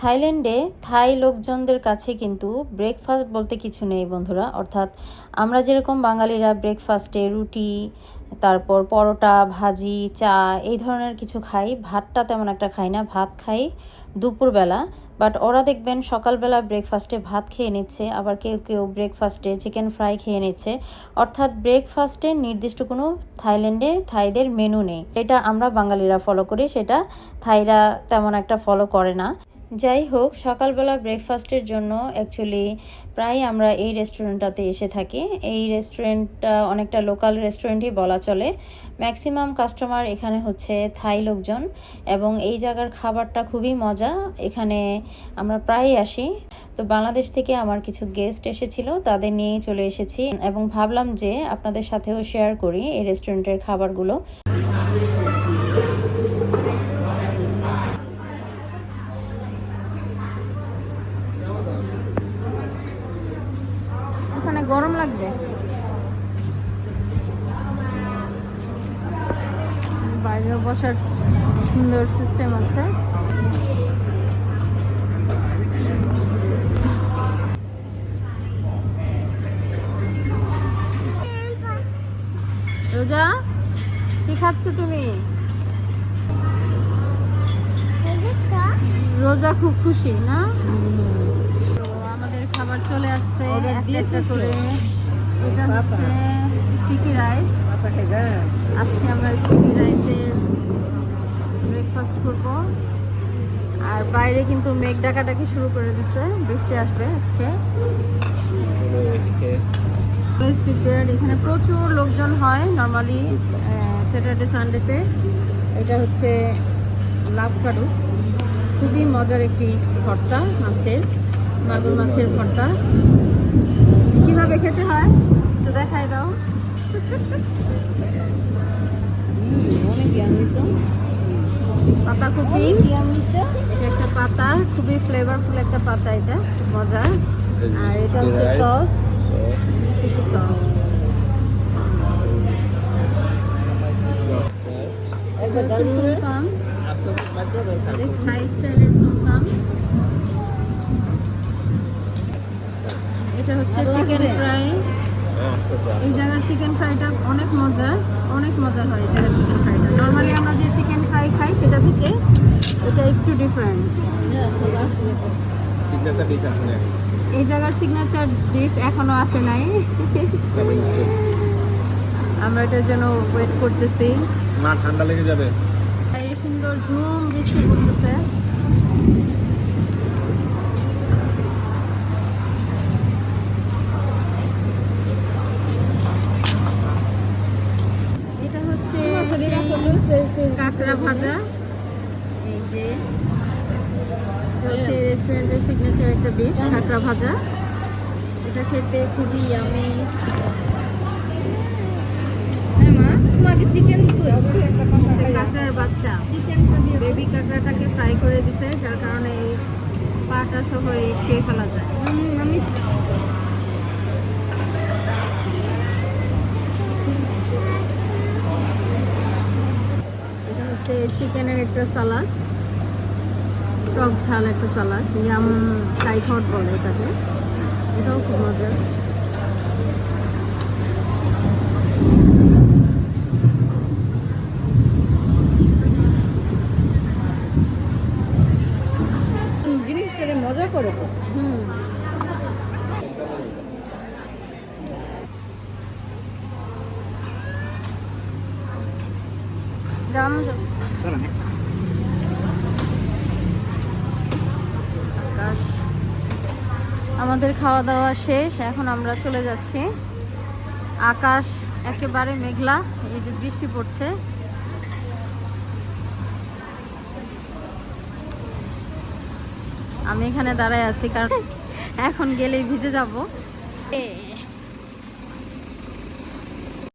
থাইল্যান্ডে থাই লোকজনদের কাছে কিন্তু ব্রেকফাস্ট বলতে কিছু নেই বন্ধুরা। অর্থাৎ আমরা যেরকম বাঙালিরা ব্রেকফাস্টে রুটি, তারপর পরোটা, ভাজি, চা এই ধরনের কিছু খাই, ভাতটা তেমন একটা খাই না, ভাত খাই দুপুরবেলা। বাট ওরা দেখবেন সকালবেলা ব্রেকফাস্টে ভাত খেয়ে নিচ্ছে, আবার কেউ কেউ ব্রেকফাস্টে চিকেন ফ্রাই খেয়ে নিচ্ছে। অর্থাৎ ব্রেকফাস্টে নির্দিষ্ট কোনো থাইল্যান্ডে থাইদের মেনু নেই। এটা আমরা বাঙালিরা ফলো করি, সেটা থাইরা তেমন একটা ফলো করে না। যাই হোক, সকালবেলা ব্রেকফাস্টের জন্য অ্যাকচুয়ালি প্রায় আমরা এই রেস্টুরেন্টটাতে এসে থাকি। এই রেস্টুরেন্টটা অনেকটা লোকাল রেস্টুরেন্টই বলা চলে। ম্যাক্সিমাম কাস্টমার এখানে হচ্ছে থাই লোকজন এবং এই জায়গার খাবারটা খুবই মজা। এখানে আমরা প্রায়ই আসি। তো বাংলাদেশ থেকে আমার কিছু গেস্ট এসেছিল, তাদের নিয়েই চলে এসেছি এবং ভাবলাম যে আপনাদের সাথেও শেয়ার করি এই রেস্টুরেন্টের খাবারগুলো। বাইরে বসার সুন্দর সিস্টেম আছে। রোজা কি খাচ্ছ তুমি? রোজা খুব খুশি না? তো আমাদের খাবার চলে আসছে একটা করে। এটা হচ্ছে স্টিকি রাইস আজকে আমরা স্টিকি রাইসের ব্রেকফাস্ট করব। আর বাইরে কিন্তু মেঘ ডাকাডাকি শুরু করে দিচ্ছে বৃষ্টি আসবে আজকে। এখানে প্রচুর লোকজন হয় নর্মালি স্যাটারডে সানডেতে এটা হচ্ছে লাভ কারু খুবই মজার একটি ভর্তা, মাছের, মাগুর মাছের ভর্তা। কীভাবে খেতে হয়? তো দেখাই দাও। অনেক পাতা এটা একটা পাতা খুবই ফ্লেভারফুল একটা পাতা এটা মজার। আর এটা হচ্ছে সস সস এটা হচ্ছে সুলতান। থাই স্টাইলের সুলতান এটা হচ্ছে চিকেন ফ্রাই এই জায়গার চিকেন ফ্রাইটা অনেক মজা অনেক মজা হয় এই জায়গার চিকেন ফ্রাইটা নর্মালি আমরা যে চিকেন ফ্রাই খাই সেটা থেকে এটা একটু ডিফারেন্ট এই জায়গার সিগনেচার ডিশ এখনও আসে নাই। আমরা এটার জন্য ওয়েট করতেছি। না ঠান্ডা লেগে যাবে। এই সুন্দর ঝুম বৃষ্টি পড়তেছে এটা হচ্ছে সেই কাঁকড়া ভাজা এই যে এটা হচ্ছে রেস্টুরেন্টের সিগনেচার একটা ডিশ কাঁকড়া ভাজা। এটা খেতে খুবই আমি তোমাকে চিকেন কাঁকড়ার বাচ্চা। চিকেনটা দিয়ে বেবি কাঁকড়াটাকে ফ্রাই করে দিছে যার কারণে এই পাটা সহ খেয়ে ফেলা যায়। আমি এটা হচ্ছে চিকেনের একটা সালাদ টক ঝাল একটা সালাদ ইয়াম টাইফড বলে এটাকে। এটাও খুব মজার। জিনিসটারে মজা করে তো। হুম। জানো আকাশ আমাদের খাওয়া দাওয়া শেষ, এখন আমরা চলে যাচ্ছি। আকাশ একেবারে মেঘলা, এই যে বৃষ্টি পড়ছে। আমি এখানে দাঁড়ায় আছি, কারণ এখন গেলেই ভিজে যাব।